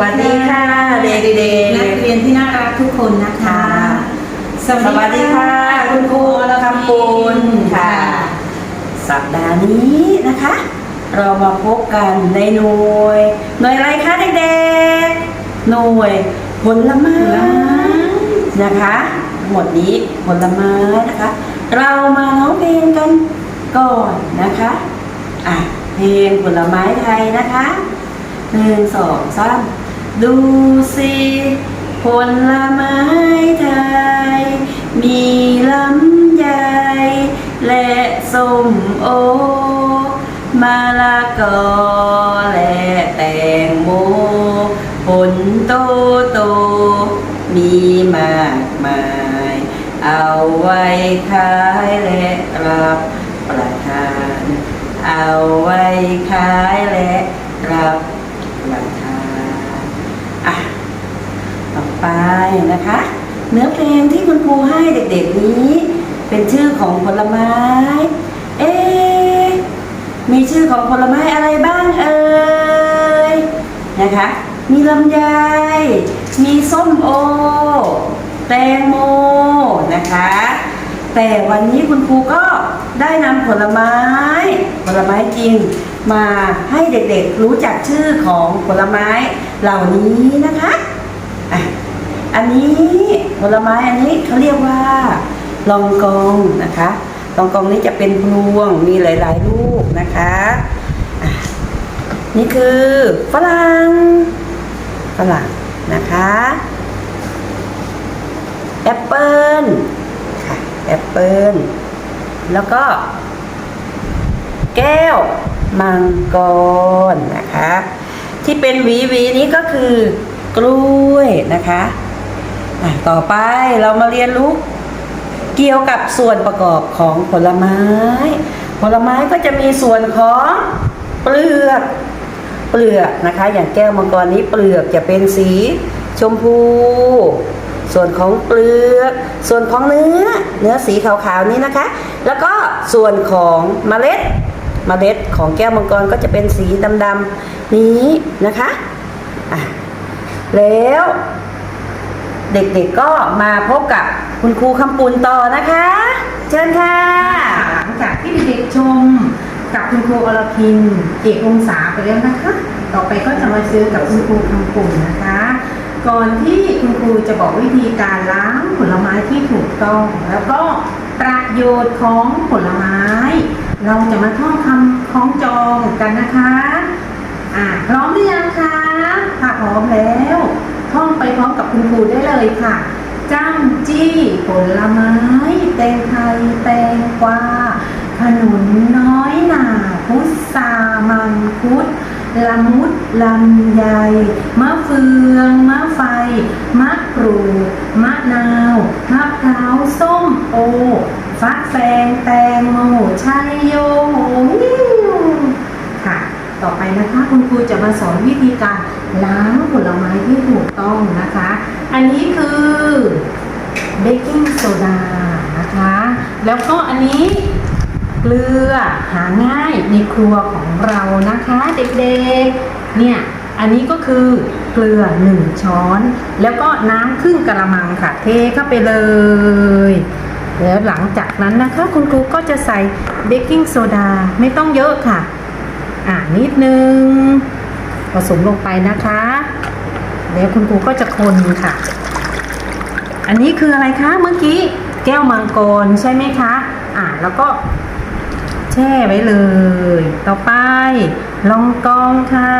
วัสดีค่ะเด็กๆนักเรียนที่น่ารักทุกคนนะคะ สวัสดีค่ะ คุณครูคำปูนค่ะ สัปดาห์นี้นะคะ เรามาพบกันในหน่วย หน่วยอะไรคะเด็กๆ หน่วยผลไม้นะคะทั้งหมดนี้ผลไม้นะคะ เรามาร้องเพลงกันก่อนนะคะอะเพลงผลไม้ไทยนะคะหนึ่งสองสาม ดูสิผลไม้ไทย มีลำไยและส้มโอมะละกอและแตงโม ผลโตโต มีมากมาย เอาไว้ขายและรับประทาน เอาไว้ขายและรับประทานอะ ต่อ ไปนะคะ เนื้อเพลงที่คุณครูให้เด็กๆนี้ เป็นชื่อของผลไม้ เอ๊มีชื่อของผลไม้อะไรบ้างเอ่ยนะคะ มีลำไย มีส้มโอ แตงโมนะคะ แต่วันนี้คุณครูก็ได้นำผลไม้ ผลไม้จริงมาให้เด็กๆรู้จักชื่อของผลไม้เหล่านี้นะคะ อันนี้ผลไม้อันนี้เขาเรียกว่าลองกองนะคะลองกองนี้จะเป็นพวงมีหลาย ๆ ลูกนะคะะนี่คือฝรั่งฝรั่งนะคะแอปเปิลค่ะแอปเปิลแล้วก็ แก้วมังกรนะคะ ที่เป็นหวีหวีนี้ก็คือกล้วยนะคะ ต่อไปเรามาเรียนรู้เกี่ยวกับส่วนประกอบของผลไม้ ผลไม้ก็จะมีส่วนของเปลือกเปลือกนะคะ อย่างแก้วมังกรนี้เปลือกจะเป็นสีชมพู ส่วนของเปลือก ส่วนของเนื้อ เนื้อสีขาวๆนี้นะคะ แล้วก็ส่วนของเมล็ด เมล็ดของแก้วมังกรก็จะเป็นสีดำๆนี้นะคะอะแล้ว เด็กๆก็มาพบกับคุณครูคำปุนต่อนะคะ เชิญค่ะหลังจากที่เด็กๆชมกับคุณครูอรพินเอกองศาไปแล้วนะคะ ต่อไปก็จะมาเจอกับคุณครูคำปุ่นนะคะ ก่อนที่คุณครูจะบอกวิธีการล้างผลไม้ที่ถูกต้อง แล้วก็ประโยชน์ของผลไม้ เราจะมาท่องคำคล้องจองกันนะคะอ่าพร้อมหรือยังคะถ้าพร้อมแล้ว ท่องไปพร้อมกับคุณครูได้เลยค่ะจ้ำจี้ผลไม้แตงไทยแตงกวาขนุนน้อยหนาพุทรามังคุดละมุดลำไยมะเฟืองมะไฟ มะกรูดมะนาวมะพร้าวส้มโอ ฟักแฟงแตงโมชัยโย ต่อไปนะคะ คุณครูจะมาสอนวิธีการล้างผลไม้ที่ถูกต้องนะคะ อันนี้คือเบกกิ้งโซดานะคะ แล้วก็อันนี้เกลือหาง่ายในครัวของเรานะคะ เด็กๆ เนี่ยอันนี้ก็คือเกลือ1ช้อน แล้วก็น้ำครึ่งกระมังค่ะ เทเข้าไปเลย แล้วหลังจากนั้นนะคะ คุณครูก็จะใส่เบกกิ้งโซดาไม่ต้องเยอะค่ะ อ่านิดนึง ผสมลงไปนะคะแล้วคุณครูก็จะคนค่ะ อันนี้คืออะไรคะเมื่อกี้แก้วมังกรใช่ไหมคะ อ่าแล้วก็แช่ไว้เลย ต่อไปลองกองค่ะ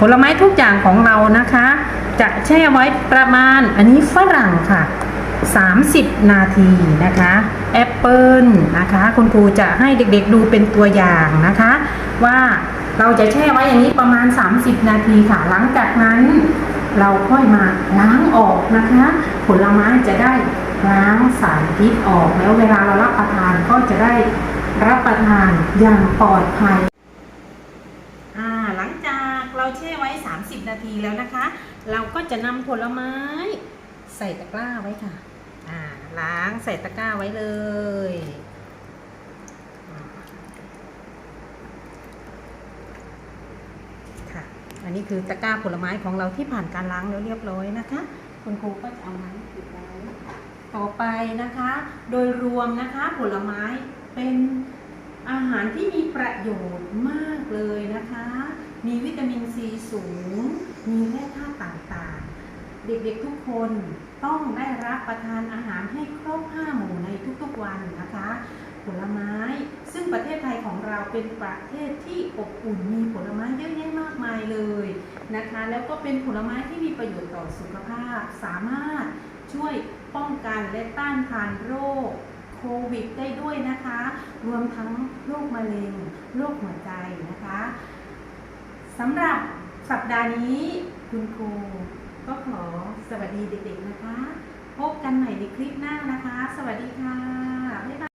ผลไม้ทุกอย่างของเรานะคะ จะแช่ไว้ประมาณอันนี้ฝรั่งค่ะ 30 นาทีนะคะแอปเปิลนะคะ คุณครูจะให้เด็กๆดูเป็นตัวอย่างนะคะ ว่าเราจะแช่ไว้อย่างนี้ประมาณ 30 นาทีค่ะ หลังจากนั้นเราค่อยมาล้างออกนะคะ ผลไม้จะได้ล้างสารพิษออกแล้วเวลาเรารับประทานก็จะได้รับประทานอย่างปลอดภัยหลังจากเราแช่ไว้ 30 นาทีแล้วนะคะ เราก็จะนำผลไม้ใส่ตะกร้าไว้ค่ะ ล้างใส่ตะกร้าไว้เลย ค่ะ อันนี้คือตะกร้าผลไม้ของเราที่ผ่านการล้างแล้วเรียบร้อยนะคะ คุณครูก็จะเอามาปิดไว้ต่อไปนะคะ โดยรวมนะคะผลไม้เป็นอาหารที่มีประโยชน์มากเลยนะคะ มีวิตามินซีสูง มีแร่ธาตุต่างๆ เด็กๆทุกคน ต้องได้รับประทานอาหารให้ครบห้าหมู่ในทุกๆวันนะคะ ผลไม้ ซึ่งประเทศไทยของเราเป็นประเทศที่อบอุ่นมีผลไม้เยอะแยะมากมายเลยนะคะ แล้วก็เป็นผลไม้ที่มีประโยชน์ต่อสุขภาพ สามารถช่วยป้องกันและต้านทานโรคโควิดได้ด้วยนะคะ รวมทั้งโรคมะเร็ง โรคหัวใจนะคะ สำหรับสัปดาห์นี้คุณครู ก็ขอสวัสดีเด็กๆนะคะ พบกันใหม่ในคลิปหน้านะคะ สวัสดีค่ะ บ๊ายบาย